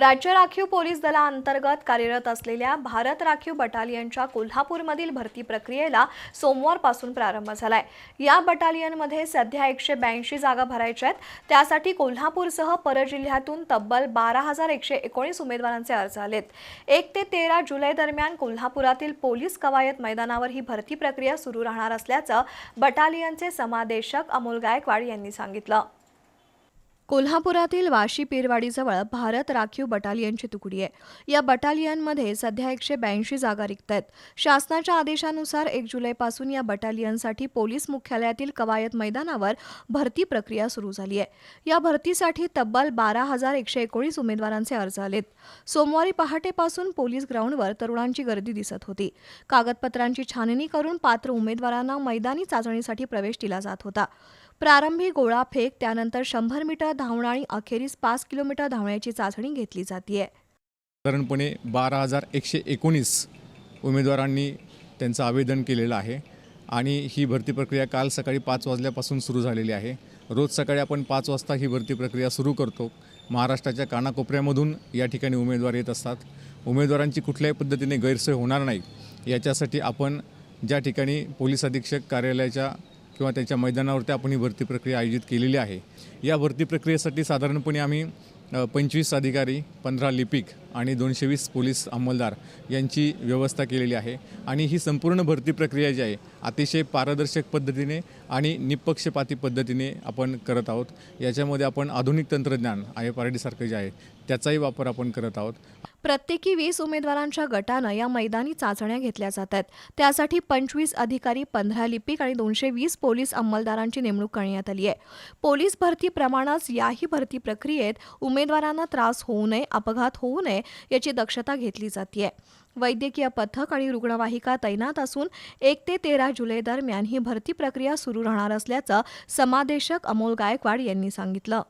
राज्य राखीव पोलीस दलाअंतर्गत कार्यरत असलेल्या भारत राखीव बटालियनच्या कोल्हापूरमधील भरती प्रक्रियेला सोमवारपासून प्रारंभ झालाय. या बटालियनमध्ये सध्या एकशे ब्याऐंशी जागा भरायच्या आहेत. त्यासाठी कोल्हापूरसह परजिल्ह्यातून तब्बल बारा हजार एकशे एकोणीस उमेदवारांचे अर्ज आलेत. एक ते तेरा जुलै दरम्यान कोल्हापुरातील पोलीस कवायत मैदानावर ही भरती प्रक्रिया सुरू राहणार असल्याचं बटालियनचे समादेशक अमोल गायकवाड यांनी सांगितलं. कोल्हापुरातील वाशी पीरवाडीजवळ भारत राखीव बटालियनची तुकडी आहे. या बटालियनमध्ये सध्या एकशे ब्याऐंशी जागा रिक्त आहेत शासनाच्या आदेशानुसार एक जुलैपासून या बटालियनसाठी पोलीस मुख्यालयातील कवायत मैदानावर भरती प्रक्रिया सुरू झाली आहे. या भरतीसाठी तब्बल बारा हजार एकशे एकोणीस उमेदवारांचे अर्ज आलेत. सोमवारी पहाटेपासून पोलीस ग्राउंडवर तरुणांची गर्दी दिसत होती. कागदपत्रांची छाननी करून पात्र उमेदवारांना मैदानी चाचणीसाठी प्रवेश दिला जात होता. प्रारंभी गोळा फेक त्यानंतर शंभर मीटर धावणं आणि अखेरीस पाच किलोमीटर धावण्याची चाचणी घेतली जाते साधारणपणे बारा हजार एकशे एकोणीस उमेदवारांनी त्यांचं आवेदन केलेलं आहे आणि ही भरती प्रक्रिया काल सकाळी पाच वाजल्यापासून सुरू झालेली आहे. रोज सकाळी आपण पाच वाजता ही भरती प्रक्रिया सुरू करतो. महाराष्ट्राच्या कानाकोपऱ्यामधून या ठिकाणी उमेदवार येत असतात. उमेदवारांची कुठल्याही पद्धतीने गैरसोय होणार नाही. याच्यासाठी आपण ज्या ठिकाणी पोलीस अधीक्षक कार्यालयाच्या किंवा त्याच्या मैदानावरती आपण ही भरती प्रक्रिया आयोजित केलेली आहे. या भरती प्रक्रियेसाठी साधारणपणे आम्ही पंचवीस अधिकारी पंधरा लिपिक आणि दोनशे वीस पोलीस अंमलदार यांची व्यवस्था केलेली आहे. आणि ही संपूर्ण भरती प्रक्रिया जी आहे अतिशय पारदर्शक पद्धतीने आणि निपक्षपाती पद्धतीने आपण करत आहोत. याच्यामध्ये आपण आधुनिक तंत्रज्ञान आय एफ आर डीसारखं जे आहे त्याचाही वापर आपण करत आहोत. प्रत्येकी वीस उमेदवारांच्या गटानं या मैदानी चाचण्या घेतल्या जात आहेत. त्यासाठी पंचवीस अधिकारी पंधरा लिपिक आणि दोनशे वीस पोलीस अंमलदारांची नेमणूक करण्यात आली आहे. पोलीस भरतीप्रमाणेच याही भरती प्रक्रियेत उमेदवारांना त्रास होऊ नये अपघात होऊ नये याची दक्षता घेतली जाते वैद्यकीय पथक आणि रुग्णवाहिका तैनात असून एक ते तेरा जुलै दरम्यान ही भरती प्रक्रिया सुरू राहणार असल्याचं समादेशक अमोल गायकवाड यांनी सांगितलं.